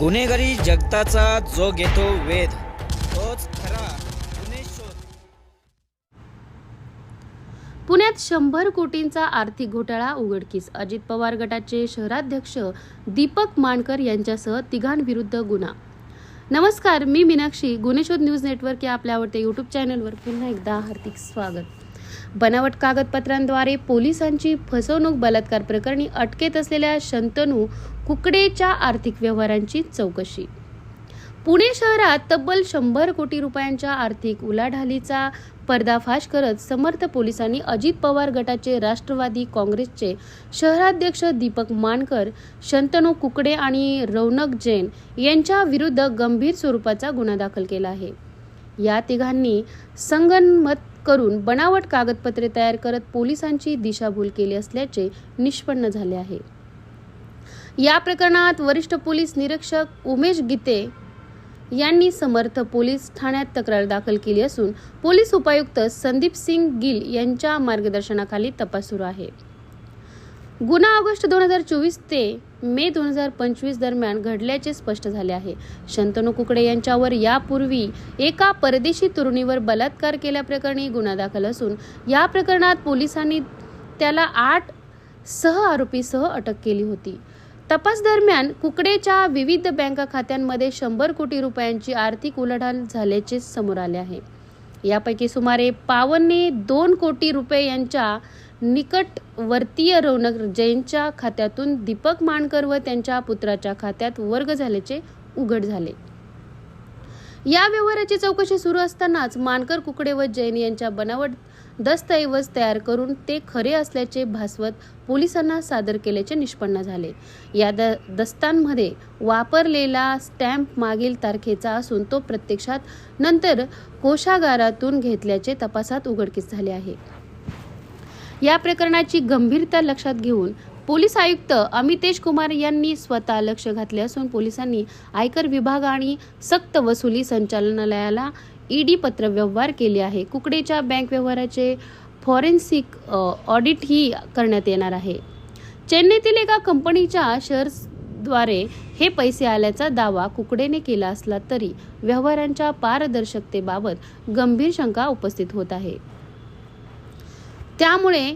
गुन्हेगारी जगताचा जो घेतो वेध तोच खरा गुन्हे शोध. पुण्यात शंभर कोटींचा आर्थिक घोटाळा उघडकीस. अजित पवार गटाचे शहराध्यक्ष दीपक मानकर यांच्यासह तिघांविरुद्ध गुन्हा. नमस्कार मी मीनाक्षी. गुन्हेशोध न्यूज नेटवर्क या आपल्या आवडत्या यूट्यूब चॅनलवर पुन्हा एकदा हार्दिक स्वागत. बनावट कागदपत्रांद्वारे पोलिसांची फसवणूक बलात्कार प्रकरणी अटकेत असलेल्या शंतनू कुकडेच्या आर्थिक व्यवहारांची चौकशी. पुणे शहरात तब्बल शंभर कोटी रुपयांच्या आर्थिक उलाढालीचा पर्दाफाश करत समर्थ पोलिसांनी अजित पवार गटाचे राष्ट्रवादी काँग्रेसचे शहराध्यक्ष दीपक मानकर शंतनू कुकडे आणि रौनक जैन यांच्या विरुद्ध गंभीर स्वरूपाचा गुन्हा दाखल केला आहे. या तिघांनी संगनमत करून बनावट कागदपत्रे तयार करत पोलिसांची दिशाभूल केली असल्याचे निष्पन्न झाले आहे. या प्रकरणात वरिष्ठ पोलीस निरीक्षक उमेश गीते यांनी समर्थ पोलीस ठाण्यात तक्रार दाखल केली असून पोलीस उपायुक्त संदीप सिंग गिल यांच्या मार्गदर्शनाखाली तपास सुरू आहे. गुन्हा ऑगस्ट दोन हजार चोवीस ते मे दोन हजार पंचवीस दरम्यान घडल्याचे स्पष्ट झाले आहे. शंतनू कुकडे यांच्यावर यापूर्वी एका परदेशी तरुणीवर बलात्कार केल्याप्रकरणी गुन्हा दाखल असून या प्रकरणात पोलिसांनी त्याला आठ सह आरोपीसह अटक केली होती. तपास दरम्यान कुकडेच्या विविध बँक खात्यांमध्ये शंभर कोटी रुपयांची आर्थिक उलाढाल झाल्याचे समोर आले आहे. यापैकी सुमारे पावणे दोन कोटी रुपये यांच्या निकटवर्तीय रौनक जैनच्या खात्यातून दीपक मानकर व त्यांच्या पुत्राच्या खात्यात वर्ग झाल्याचे उघड झाले. या व्यवहाराची चौकशी सुरू असतानाच मानकर कुकडे व जैन यांच्या बनावट दस्तऐवज तयार करून ते खरे असल्याचे भासवत पोलिसांना सादर केल्याचे निष्पन्न झाले. या द दस्तांमध्ये वापरलेला स्टॅम्प मागील तारखेचा असून तो प्रत्यक्षात नंतर कोशागारातून घेतल्याचे तपासात उघडकीस झाले आहे. या प्रकरणाची गंभीरता लक्षात घेऊन पोलीस आयुक्त अमितेश कुमार यांनी स्वतः लक्ष घातले असून पोलिसांनी आयकर विभाग आणि सक्त वसुली संचालनालयाला ईडी पत्र व्यवहार केले आहे. कुकडेच्या बँक व्यवहाराचे फॉरेन्सिक ऑडिट ही करण्यात येणार आहे. चेन्नईतील एका कंपनीच्या शेअर्सद्वारे हे पैसे आल्याचा दावा कुकडेने केला असला तरी व्यवहारांच्या पारदर्शकतेबाबत गंभीर शंका उपस्थित होत आहे. त्यामुळे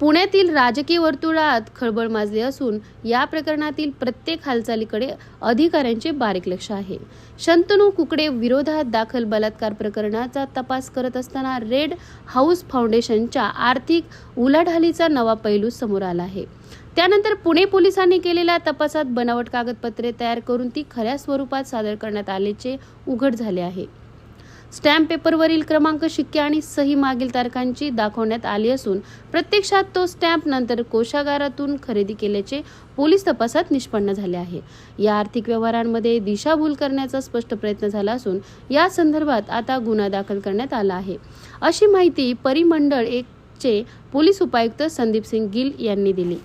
पुण्यातील राजकीय वर्तुळात खळबळ माजली असून या प्रकरणातील प्रत्येक हालचालीकडे अधिकाऱ्यांचे बारीक लक्ष आहे. शंतनू कुकडे विरोधात दाखल बलात्कार प्रकरणाचा तपास करत असताना रेड हाऊस फाउंडेशनच्या आर्थिक उलाढालीचा नवा पैलू समोर आला आहे. त्यानंतर पुणे पोलिसांनी केलेल्या तपासात बनावट कागदपत्रे तयार करून ती खऱ्या स्वरूपात सादर करण्यात आल्याचे उघड झाले आहे. स्टॅम्प पेपरवरील क्रमांक शिक्के आणि सही मागील तारखांची दाखवण्यात आली असून प्रत्यक्षात तो स्टॅम्प नंतर कोशागारातून खरेदी केल्याचे पोलीस तपासात निष्पन्न झाले आहे. या आर्थिक व्यवहारांमध्ये दिशाभूल करण्याचा स्पष्ट प्रयत्न झाला असून या संदर्भात आता गुन्हा दाखल करण्यात आला आहे. अशी माहिती परिमंडळ एकचे पोलीस उपायुक्त संदीप सिंग गिल यांनी दिली.